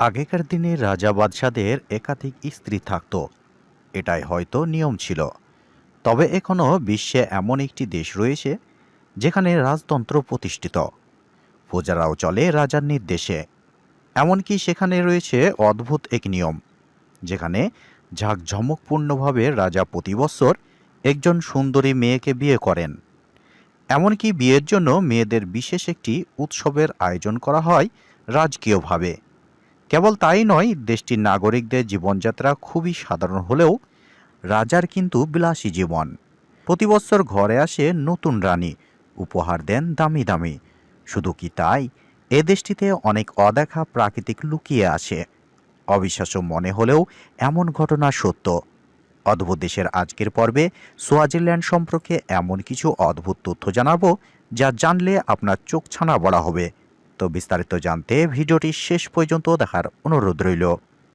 আগেকার দিনে রাজা বাদশাদের একাধিক স্ত্রী থাকত। এটাই হয়তো নিয়ম ছিল। তবে এখনও বিশ্বে এমন একটি দেশ রয়েছে, যেখানে রাজতন্ত্র প্রতিষ্ঠিত। প্রজারাও চলে রাজার নির্দেশে। এমনকি সেখানে রয়েছে অদ্ভুত এক নিয়ম, যেখানে ঝাঁকঝমকপূর্ণভাবে রাজা প্রতি বছর একজন সুন্দরী মেয়েকে বিয়ে করেন। এমনকি বিয়ের জন্য মেয়েদের বিশেষ একটি উৎসবের আয়োজন করা হয় রাজকীয়ভাবে। কেবল তাই নয়, দেশটির নাগরিকদের জীবনযাত্রা খুবই সাধারণ হলেও রাজার কিন্তু বিলাসী জীবন। প্রতি বছর ঘরে আসে নতুন রানী, উপহার দেন দামি দামি। শুধু কি তাই? এ দেশটিতে অনেক অদেখা প্রাকৃতিক লুকিয়ে আছে অবিশ্বাস্য মনে হলেও এমন ঘটনা সত্য। অদ্ভুত দেশের আজকের পর্বে সোয়াজিল্যান্ড সম্পর্কে এমন কিছু অদ্ভুত তথ্য জানাব, যা জানলে আপনার চোখ ছানা বলা হবে। তো বিস্তারিত জানতে ভিডিওটি শেষ পর্যন্ত দেখার অনুরোধ রইল।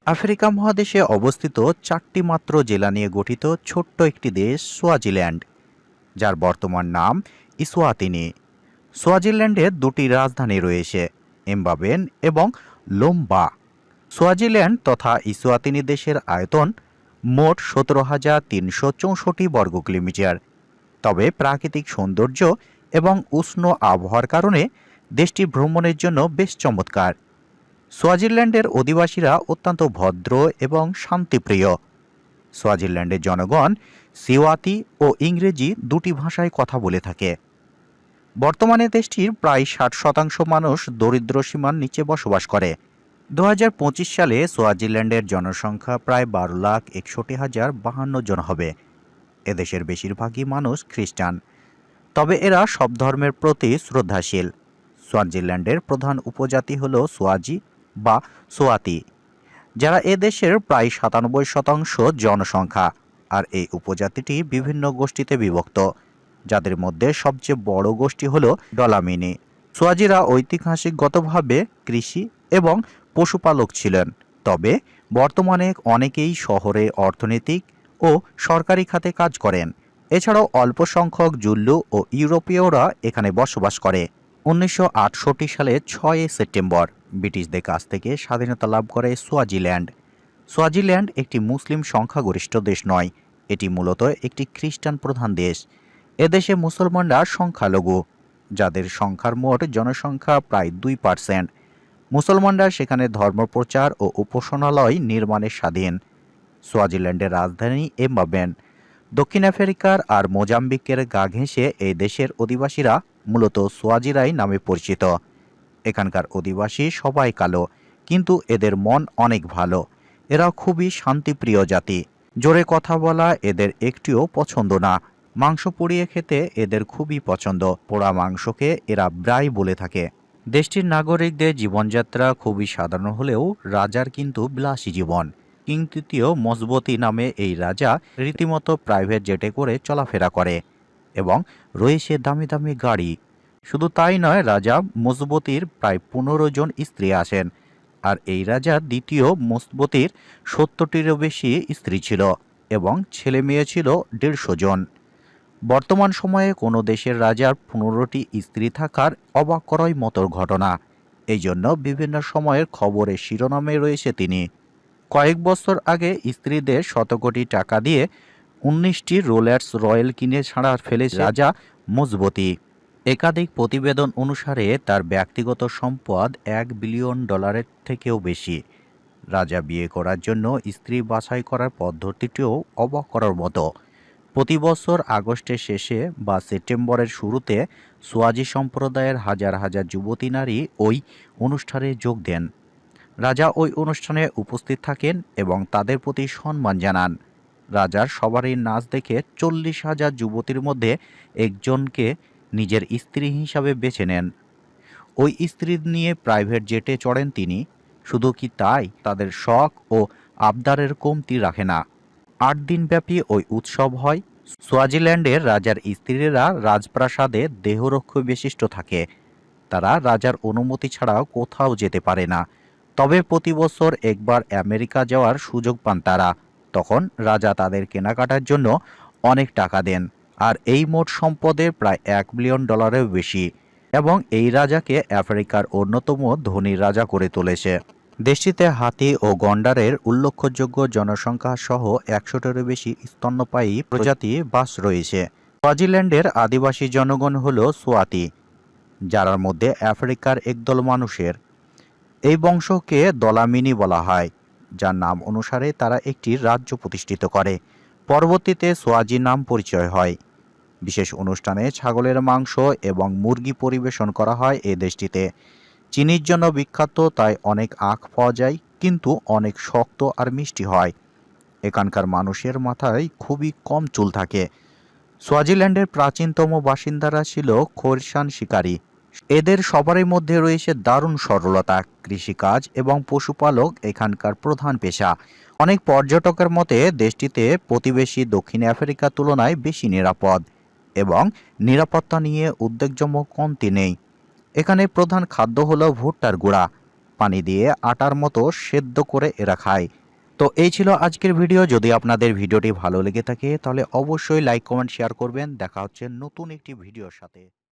আফ্রিকা মহাদেশে অবস্থিত চারটি মাত্র জেলা নিয়ে গঠিত ছোট্ট একটি দেশ সোয়াজিল্যান্ড, যার বর্তমান নাম ইসোয়াতিনি সোয়াজিল্যান্ডের দুটি রাজধানী রয়েছে, এমবাবেন এবং লোম্বা। সোয়াজিল্যান্ড তথা ইসোয়াতিনি দেশের আয়তন মোট সতেরো হাজার তিনশো চৌষট্টি বর্গ কিলোমিটার। তবে প্রাকৃতিক সৌন্দর্য এবং উষ্ণ আবহাওয়ার কারণে দেশটি ভ্রমণের জন্য বেশ চমৎকার। সোয়াজিল্যান্ডের অধিবাসীরা অত্যন্ত ভদ্র এবং শান্তিপ্রিয়। সোয়াজিল্যান্ডের জনগণ সিওয়াতি ও ইংরেজি দুটি ভাষায় কথা বলে থাকে। বর্তমানে দেশটির প্রায় ষাট শতাংশ মানুষ দরিদ্র সীমার নিচে বসবাস করে। দু হাজার পঁচিশ সালে সোয়াজিল্যান্ডের জনসংখ্যা প্রায় বারো লাখ একষট্টি হাজার বাহান্ন জন হবে। এদেশের বেশিরভাগই মানুষ খ্রিস্টান। তবে এরা সব ধর্মের প্রতি শ্রদ্ধাশীল। সোয়াজিল্যান্ডের প্রধান উপজাতি হল সোয়াজি বা সোয়াতি, যারা এ দেশের প্রায় সাতানব্বই শতাংশ জনসংখ্যা, আর এই উপজাতিটি বিভিন্ন গোষ্ঠীতে বিভক্ত, যাদের মধ্যে সবচেয়ে বড় গোষ্ঠী হল ডলামিনি। সোয়াজিরা ঐতিহাসিকগতভাবে কৃষি এবং পশুপালক ছিলেন, তবে বর্তমানে অনেকেই শহরে অর্থনৈতিক ও সরকারি খাতে কাজ করেন। এছাড়াও অল্প সংখ্যক জুল্লু ও ইউরোপীয়রা এখানে বসবাস করে। উনিশশো সালে ছয় সেপ্টেম্বর ব্রিটিশদের কাছ থেকে স্বাধীনতা লাভ করে সোয়াজিল্যান্ড। সোয়াজিল্যান্ড একটি মুসলিম সংখ্যাগরিষ্ঠ দেশ নয়, এটি মূলত একটি খ্রিস্টান প্রধান দেশ। এদেশে মুসলমানরা সংখ্যালঘু, যাদের সংখ্যার মোট জনসংখ্যা প্রায় দুই পার্সেন্ট। মুসলমানরা সেখানে ধর্মপ্রচার ও উপাসনালয় নির্মাণের স্বাধীন। সোয়াজিল্যান্ডের রাজধানী এম্বাবেন। দক্ষিণ আফ্রিকার আর মোজাম্বিকের গা ঘেঁষে এই দেশের অধিবাসীরা মূলত সোয়াজিরাই নামে পরিচিত। এখানকার অধিবাসী সবাই কালো, কিন্তু এদের মন অনেক ভালো। এরা খুবই শান্তিপ্রিয় জাতি। জোরে কথা বলা এদের একটিও পছন্দ না। মাংস পুড়িয়ে খেতে এদের খুবই পছন্দ। পোড়া মাংসকে এরা ব্রাই বলে থাকে। দেশটির নাগরিকদের জীবনযাত্রা খুবই সাধারণ হলেও রাজার কিন্তু বিলাসী জীবন। কিং তৃতীয় মজবতি নামে এই রাজা রীতিমতো প্রাইভেট জেটে করে চলাফেরা করে। এবং রয়েছে দামি দামি গাড়ি। শুধু তাই নয়, রাজা মজবতির প্রায় পনেরো জন স্ত্রী আছেন। আর এই রাজা দ্বিতীয় মজবতির সত্তরটিরও বেশি স্ত্রী ছিল এবং ছেলে মেয়ে ছিল দেড়শো জন। বর্তমান সময়ে কোনো দেশের রাজার পনেরোটি স্ত্রী থাকার অবাক করাই মতোর ঘটনা। এই জন্য বিভিন্ন সময়ের খবরের শিরোনামে রয়েছে তিনি। কয়েক বছর আগে স্ত্রীদের শতকোটি টাকা দিয়ে উনিশটি রোলেক্স রয়্যাল কিনে ছাড়া ফেলে রাজা মজবতী। একাধিক প্রতিবেদন অনুসারে তার ব্যক্তিগত সম্পদ এক বিলিয়ন ডলারের থেকেও বেশি। রাজা বিয়ে করার জন্য স্ত্রী বাছাই করার পদ্ধতিটিও অবাক করার মতো। প্রতি বছর আগস্টের শেষে বা সেপ্টেম্বরের শুরুতে সোয়াজি সম্প্রদায়ের হাজার হাজার যুবতী নারী ওই অনুষ্ঠানে যোগ দেন। রাজা ওই অনুষ্ঠানে উপস্থিত থাকেন এবং তাদের প্রতি সম্মান জানান। রাজার সবারই নাচ দেখে চল্লিশ হাজার যুবতীর মধ্যে একজনকে নিজের স্ত্রী হিসাবে বেছে নেন। ওই স্ত্রী নিয়ে প্রাইভেট জেটে চড়েন তিনি। শুধু কি তাই তাদের শখ ও আবদারের কমতি রাখে না। আট দিনব্যাপী ওই উৎসব হয়। সোয়াজিল্যান্ডের রাজার স্ত্রীরা রাজপ্রাসাদে দেহরক্ষ বিশিষ্ট থাকে। তারা রাজার অনুমতি ছাড়াও কোথাও যেতে পারে না। তবে প্রতি বছর একবার আমেরিকা যাওয়ার সুযোগ পান তারা। তখন রাজা তাদের কেনাকাটার জন্য অনেক টাকা দেন, আর এই মোট সম্পদের প্রায় এক বিলিয়ন ডলারের বেশি, এবং এই রাজাকে আফ্রিকার অন্যতম ধনী রাজা করে তুলেছে। দেশটিতে হাতি ও গন্ডারের উল্লেখযোগ্য জনসংখ্যা সহ একশোটারও বেশি স্তন্যপায়ী প্রজাতি বাস রয়েছে। সোয়াজিল্যান্ডের আদিবাসী জনগণ হল সোয়াতি যার মধ্যে আফ্রিকার একদল মানুষের। এই বংশকে দলামিনি বলা হয়। যার নাম অনুসারে তারা একটি রাজ্য প্রতিষ্ঠিত করে। পরবর্তীতে সোয়াজি নাম পরিচয় হয়। বিশেষ অনুষ্ঠানে ছাগলের মাংস এবং মুরগি পরিবেশন করা হয় এ দেশটিতে। চিনির জন্য বিখ্যাত, তাই অনেক আখ পাওয়া যায়, কিন্তু অনেক শক্ত আর মিষ্টি হয়। এখানকার মানুষের মাথায় খুবই কম চুল থাকে। সোয়াজিল্যান্ডের প্রাচীনতম বাসিন্দারা ছিল খোরসান শিকারী। এদের সবারই মধ্যে রয়েছে দারুণ সরলতা, কৃষিকাজ এবং পশুপালক এখানকার প্রধান পেশা। অনেক পর্যটকের মতে, দেশটিতে প্রতিবেশী দক্ষিণ আফ্রিকার তুলনায় বেশি নিরাপদ এবং নিরাপত্তা নিয়ে উদ্বেগজনক কমতি নেই। এখানে প্রধান খাদ্য হলো ভুট্টার গুঁড়া। পানি দিয়ে আটার মতো সেদ্ধ করে এরা খায়। তো এই ছিল আজকের ভিডিও। যদি আপনাদের ভিডিওটি ভালো লেগে থাকে, তাহলে অবশ্যই লাইক, কমেন্ট, শেয়ার করবেন। দেখা হচ্ছে নতুন একটি ভিডিওর সাথে।